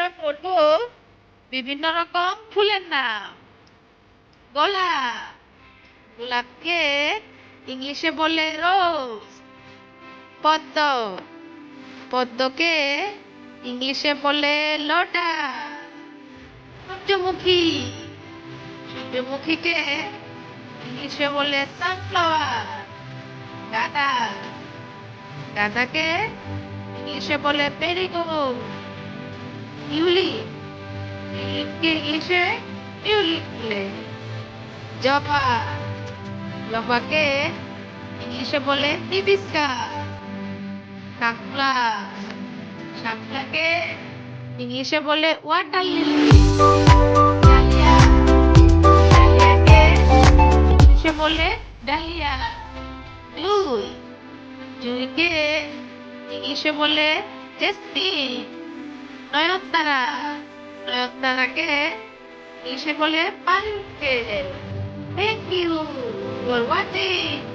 আমরা পড়ব বিভিন্ন রকম ফুলের নাম। গোলাপ গোলাপকে ইংলিশে বলে রোজ পদ্ম, পদ্মকে ইংলিশে বলে লোটা সূর্যমুখী, সূর্যমুখীকে ইংলিশে বলে সানফ্লাওয়ার গাঁদা, গাঁদাকে ইংলিশে বলে পেরিগোল্ড টিউলিপ টিউলিপকে ইংলিশে টিউলিপ বলে জবা জবাকে ইংলিশে বলে হিবিস্কাস শাপলা শাপলাকে ইংলিশে বলে ওয়াটার লিলি ইংলিশে বলে ডালিয়া জুই জুইকে ইংলিশে বলে জেসমিন নয়নতারা নয়নতারাকে ইংলিশে বলে পালকে থ্যাংক ইউ ফর ওয়াচিং